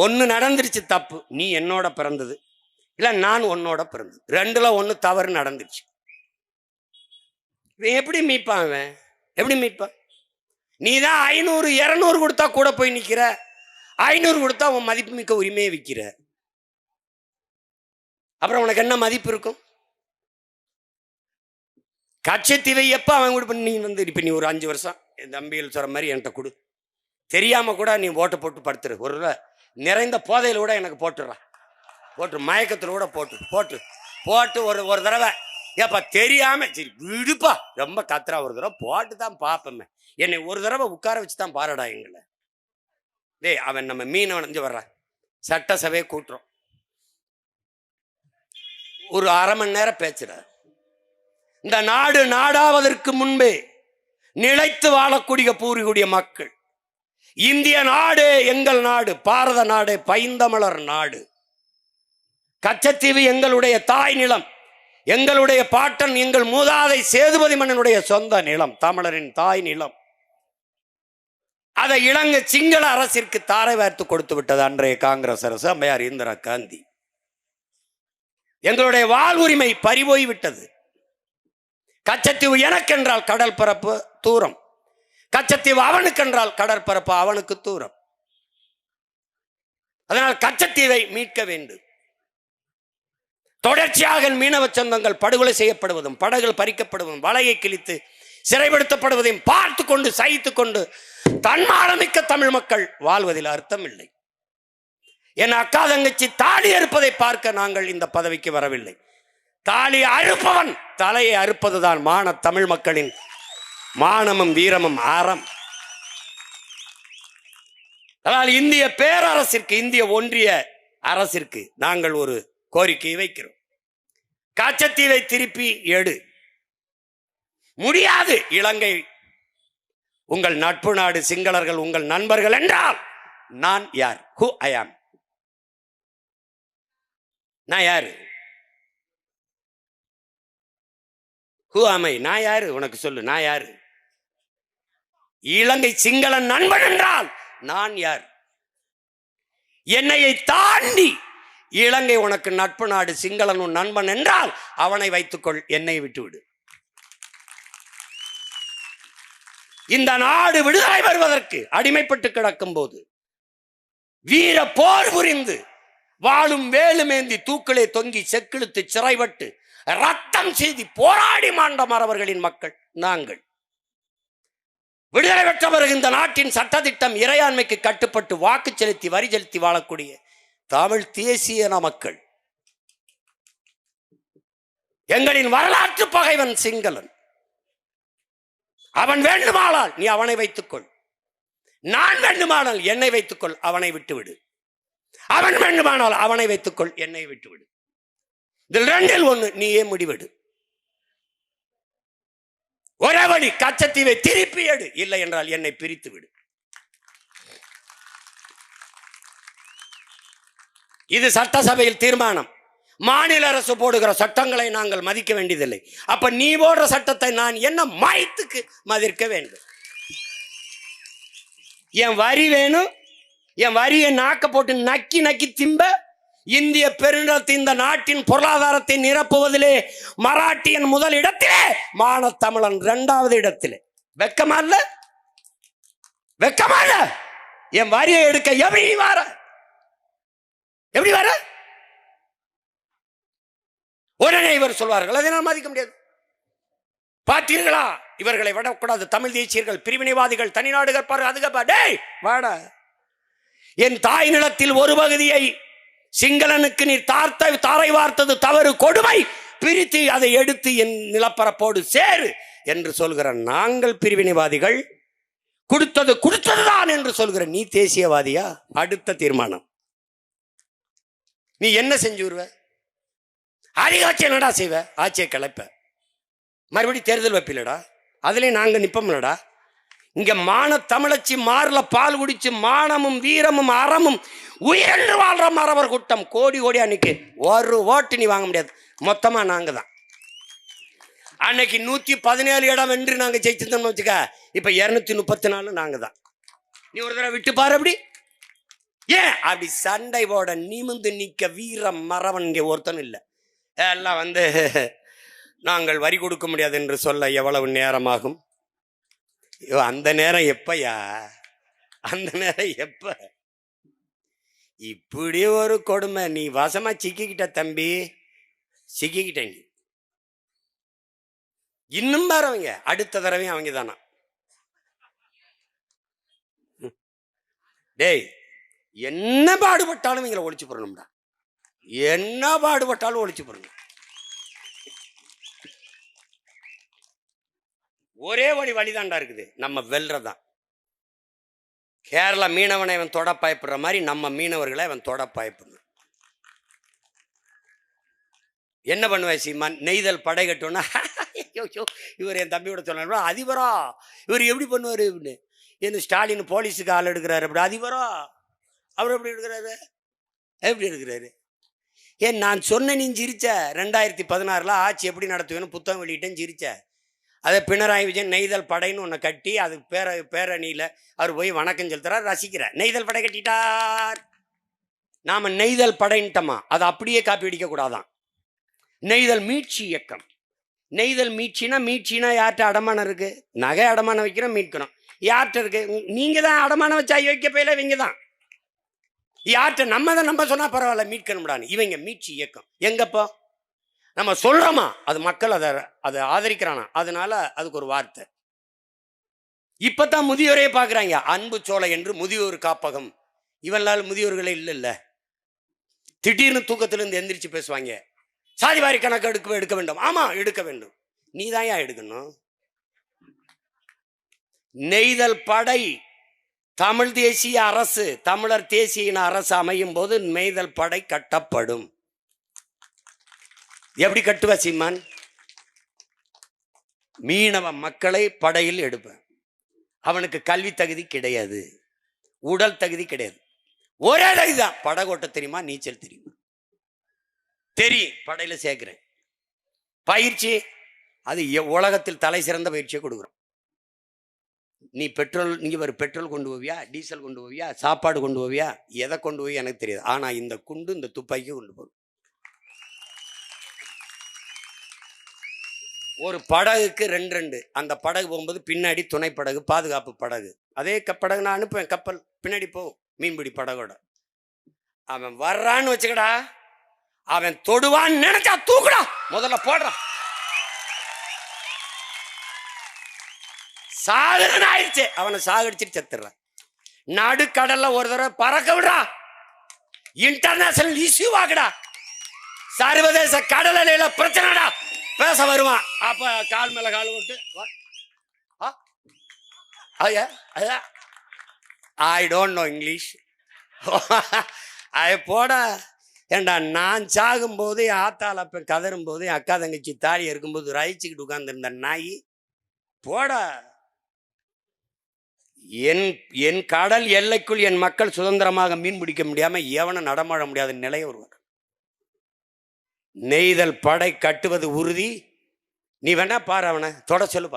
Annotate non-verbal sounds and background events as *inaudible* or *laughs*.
ஒன்று நடந்துருச்சு தப்பு. நீ என்னோட பிறந்தது. இல்லை நான் உன்னோட பிறந்தது. ரெண்டுல ஒன்று தவறு நடந்துருச்சு. இவன் எப்படி மீட்பான் அவன்? எப்படி மீட்பான்? நீ தான் ஐநூறு இரநூறு கொடுத்தா கூட போய் நிற்கிற ஐநூறு கொடுத்தா உன் மதிப்பு மிக்க உரிமையை விற்கிற அப்புறம் உனக்கு என்ன மதிப்பு இருக்கும்? கட்சத்தீவை எப்போ அவன் கூட நீ வந்து இப்போ நீ ஒரு அஞ்சு வருஷம் என் தம்பிகள் சொல்கிற மாதிரி என்கிட்ட கொடு. தெரியாமல் கூட நீ ஓட்டை போட்டு படுத்துரு. ஒரு தடவை நிறைந்த போதையில் கூட எனக்கு போட்டுடுறான் போட்டு மயக்கத்தில் கூட போட்டு போட்டு போட்டு ஒரு ஒரு தடவை. ஏப்பா தெரியாம சரி விடுப்பா. ரொம்ப கத்துறா. ஒரு தடவை போட்டு தான் பார்ப்போமே என்னை ஒரு தடவை உட்கார வச்சு தான் பாருடா எங்களை. டேய் அவன் நம்ம மீனவன் வணஞ்சு வர்றான் சட்டசபையை கூட்டுறோம். ஒரு அரை மணி நேரம் பேச்சுற இந்த நாடு நாடாவதற்கு முன்பே நிலைத்து வாழக்கூடிய பூர்வீகுடைய மக்கள் இந்திய நாடு எங்கள் நாடு பாரத நாடு பைந்தமலர் நாடு. கச்சத்தீவு எங்களுடைய தாய் நிலம் எங்களுடைய பாட்டன் எங்கள் மூதாதை சேதுபதி மன்னனுடைய சொந்த நிலம் தமிழரின் தாய் நிலம். அதை இலங்கை சிங்கள அரசிற்கு தாரை வார்த்து கொடுத்து விட்டது அன்றைய காங்கிரஸ் அரசு அம்மையார் இந்திரா காந்தி. எங்களுடைய வாழ்வுரிமை பறிபோய் விட்டது கச்சத்தீவு எனக்கென்றால் கடல் பரப்பு தூரம். கச்சத்தீவு அவனுக்கென்றால் கடற்பரப்பு அவனுக்கு தூரம். அதனால் கச்சத்தீவை மீட்க வேண்டும். தொடர்ச்சியாக மீனவ சொந்தங்கள் படுகொலை செய்யப்படுவதும் படகுகள் பறிக்கப்படுவதும் வலையை கிழித்து சிறைப்படுத்தப்படுவதையும் பார்த்து கொண்டு சகித்து கொண்டு தன்மானமிக்க தமிழ் மக்கள் வாழ்வதில் அர்த்தம் இல்லை என் அக்கா தங்கச்சி தாலி அறுப்பதை பார்க்க நாங்கள் இந்த பதவிக்கு வரவில்லை. தாலி அறுப்பவன் தலையை அறுப்பதுதான் மான தமிழ் மக்களின் மானமும் வீரமும் ஆரம். அதனால் இந்திய பேரரசிற்கு இந்திய ஒன்றிய அரசிற்கு நாங்கள் ஒரு கோரிக்கையை வைக்கிறோம். காச்சத்தீவை திருப்பி எடு. முடியாது இலங்கை. உங்கள் நட்பு நாடு சிங்களர்கள் உங்கள் நண்பர்கள் என்றால் நான் யார்? ஹூ ஐ ஆம் நான் யாரு? ஹூ அமை நான் யாரு? உனக்கு சொல்லு நான் யாரு? இலங்கை சிங்கள நண்பன் என்றால் நான் யார்? என்னையை தாண்டி இலங்கை உனக்கு நட்பு நாடு சிங்களன் உன் நண்பன் என்றால் அவனை வைத்துக்கொள் என்னை விட்டுவிடு. இந்த நாடு விடுதலை வருவதற்கு அடிமைப்பட்டு கிடக்கும் போது வீர போர் புரிந்து வாழும் வேலுமேந்தி தூக்கிலே தொங்கி செக்கிழுத்து சிறைபட்டு ரத்தம் செய்தி போராடி மாண்ட மறவர்களின் மக்கள் நாங்கள். விடுதலை பெற்ற பிறகு இந்த நாட்டின் சட்டத்திட்டம் இறையாண்மைக்கு கட்டுப்பட்டு வாக்கு செலுத்தி வரி செலுத்தி வாழக்கூடிய தமிழ் தேசியன மக்கள் எங்களின் வரலாற்று பகைவன் சிங்களன். அவன் வேண்டுமானால் நீ அவனை வைத்துக்கொள். நான் வேண்டுமானால் என்னை வைத்துக்கொள் அவனை விட்டுவிடு. அவன் வேண்டுமானால் அவனை வைத்துக்கொள் என்னை விட்டுவிடு. இதில் ரெண்டில் ஒன்று நீயே முடிவெடு. ஒரே வழி கச்சத்தீவை திருப்பி எடு. இல்லை என்றால் என்னை பிரித்து விடு. இது சட்டசபையில் தீர்மானம். மாநில அரசு போடுகிற சட்டங்களை நாங்கள் மதிக்க வேண்டியதில்லை. அப்ப நீ போடுற சட்டத்தை நான் என்ன மாயத்துக்கு மதிக்க வேண்டும்? என் வரி வேணும். என் வரியை நாக்க போட்டு நக்கி நக்கி திம்ப இந்திய பெருநிலத்தின் இந்த நாட்டின் பொருளாதாரத்தை நிரப்புவதிலே மராட்டியன் முதல் இடத்திலே மானத்தமிழன் இரண்டாவது இடத்திலே. வெக்கமா இல்ல? வெக்கமா இல்ல? என் வரியை எடுக்க எப்படி வார வர? எப்படி வர? உடனே இவர் சொல்வார்கள் அதை நான் மதிக்க முடியாது. பார்த்தீர்களா? இவர்களை விடக்கூடாது. தமிழ் தேசியர்கள் பிரிவினைவாதிகள் தனிநாடுகள் பாரு அதுக்கு டேய் வாடா. என் தாய் நிலத்தில் ஒரு பகுதியை சிங்களனுக்கு நீ தார்த்த தாரை வார்த்தது தவறு கொடுமை. பிரித்து அதை எடுத்து என் நிலப்பரப்போடு சேரு என்று சொல்கிற நாங்கள் பிரிவினைவாதிகள் கொடுத்தது கொடுத்ததுதான் என்று சொல்கிற நீ தேசியவாதியா? அடுத்த தீர்மானம். நீ என்ன செஞ்சு விடுவ அதிகாட்சி என்னடா செய்வ? ஆட்சியை கிளப்ப. மறுபடியும் தேர்தல் வைப்பில்லடா? அதுலேயும் நாங்கள் நிற்போம்லடா இங்க மான தமிழச்சி மாறல பால் குடிச்சு மானமும் வீரமும் அறமும் உயர்ந்து வாழ்ற மறவர் கூட்டம். கோடி கோடி அன்னைக்கு ஒரு ஓட்டு நீ வாங்க முடியாது. மொத்தமா நாங்க தான் அன்னைக்கு நூத்தி பதினேழு இடம் வென்று நாங்க ஜெயிச்சிருந்தோம்னு வச்சுக்க இப்ப இருநூத்தி முப்பத்தி நாலு நாங்க தான் நீ ஒரு தடவை விட்டு பாரு அப்படி. ஏன்? அப்படி சண்டை போட நிமிந்து நிக்க வீர மறவன் இங்கே ஒருத்தனும் இல்லை. எல்லாம் வந்து நாங்கள் வரி கொடுக்க முடியாது என்று சொல்ல எவ்வளவு நேரமாகும்? ஐயோ, அந்த நேரம் எப்பயா? அந்த நேரம் எப்ப? இப்படி ஒரு கொடுமை. நீ வசமா சிக்கிக்கிட்ட தம்பி. சிக்கிக்கிட்ட நீ இன்னும் வரவங்க அடுத்த தடவையும் அவங்க தானா? டேய் என்ன பாடுபட்டாலும் இவங்களை ஒழிச்சு போடணும்டா. என்ன பாடுபட்டாலும் ஒழிச்சு போடணும். ஒரே வழி வழிதாண்டா இருக்குது. நம்ம வெல்றதான். கேரளா மீனவனை இவன் தொட பயப்படுற மாதிரி நம்ம மீனவர்களை இவன் தொட பயப்படணும். என்ன பண்ணுவேன் சீமான்? நெய்தல் படை கட்டோன்னா *laughs* ஐயோ, இவர் என் தம்பியோட சொன்னா அதிபரா? இவர் எப்படி பண்ணுவார்? இப்படின்னு என்ன ஸ்டாலின் போலீஸுக்கு ஆள் எடுக்கிறாரு அப்படி அதிபரா? அவர் எப்படி எடுக்கிறாரு? எப்படி எடுக்கிறாரு? ஏன் நான் சொன்ன நீ சிரிச்ச ரெண்டாயிரத்தி பதினாறில் ஆட்சி எப்படி நடத்துவேன்னு புத்தகம் வெளியிட்டேன் சிரிச்ச அதை பினராயி விஜயன் நெய்தல் படைன்னு ஒன்று கட்டி அது பேர பேரணியில் அவர் போய் வணக்கம் செலுத்துறார் ரசிக்கிறார். நெய்தல் படை கட்டிட்டார். நாம் நெய்தல் படைன்ட்டோமா? அதை அப்படியே காப்பி அடிக்க கூடாதான். நெய்தல் மீட்சி இயக்கம். நெய்தல் மீட்சினா மீட்சினா யார்கிட்ட அடமானம் இருக்குது நகை அடமானம் வைக்கிறோம் மீட்கிறோம். யார்கிட்ட இருக்கு? நீங்கள் தான் அடமானம் வச்சா வைக்க போயில இவங்க தான். யார்கிட்ட நம்ம தான் நம்ம சொன்னால் பரவாயில்ல மீட்கணும்டான்னு. இவங்க மீட்சி இயக்கம். எங்கப்போ? நம்ம சொல்றோமா? அது மக்கள் அதை அதை ஆதரிக்கிறானா? அதனால அதுக்கு ஒரு வார்த்தை. இப்பதான் முதியோரே பார்க்குறாங்க அன்பு சோலை என்று முதியோர் காப்பகம். இவனால் முதியோர்களே இல்லை இல்லை திடீர்னு தூக்கத்திலிருந்து எந்திரிச்சு பேசுவாங்க. சாதிவாரி கணக்கு எடுக்க எடுக்க வேண்டும். ஆமா எடுக்க வேண்டும். நீ தான் ஏன் எடுக்கணும்? நெய்தல் படை தமிழ் தேசிய அரசு தமிழர் தேசிய இன அரசு அமையும் போது நெய்தல் படை கட்டப்படும். எப்படி கட்டுவ சீமான்? மீனவ மக்களை படையில் எடுப்பேன் அவனுக்கு கல்வி தகுதி கிடையாது. உடல் தகுதி கிடையாது. ஒரே தகுதிதான் படகோட்ட தெரியுமா? நீச்சல் தெரியுமா? தெரியும். படையில சேர்க்கிறேன். பயிற்சி அது எ- உலகத்தில் தலை சிறந்த பயிற்சியை கொடுக்குறோம். நீ பெட்ரோல் நீங்க ஒரு பெட்ரோல் கொண்டு போவியா? டீசல் கொண்டு போவியா? சாப்பாடு கொண்டு போவியா? எதை கொண்டு போய் எனக்கு தெரியாது. ஆனா இந்த குண்டு இந்த துப்பாக்கி கொண்டு போகும் ஒரு படகுக்கு ரெண்டு ரெண்டு. அந்த படகு போகும்போது பின்னாடி துணை படகு பாதுகாப்பு படகு. அதே கப்படகு படகு நான் அனுப்புவேன். கப்பல் பின்னாடி போகும். மீன்பிடி படகோட. அவன் வர்றான்னு வச்சுக்கடா. அவன் தொடுவான்னு நினைச்சா தூக்குடா. முதல்ல போடுறான். சாகுறன்னு ஆயிடுச்சு. அவனை சாகடிச்சிட்டு செத்துடுறான். நடுக்கடல்ல ஒரு தடவை பறக்க விடுறா. இன்டர்நேஷனல் இஷ்யூ ஆகுடா. சர்வதேச கடல் பிரச்சனைடா. பேச வருவான் அப்ப கால் மேல கால் விட்டு வா. ஐயா ஐயா. ஐ டோன்ட் நோ இங்கிலீஷ் அது போட. ஏண்டா நான் சாகும்போது என் ஆத்தால் அப்போ கதறும் போது என் அக்கா தங்கச்சி தாலி இருக்கும்போது ரயிச்சுக்கிட்டு உட்காந்துருந்த நாய். போடா. என் என் கடல் எல்லைக்குள் என் மக்கள் சுதந்திரமாக மீன் பிடிக்க முடியாமல் எவனும் நடமாட முடியாத நிலையை வருவார் நெய்தல் படை கட்டுவது உறுதி. நீ வேணா பாரு அவனை. தொட சொல்லு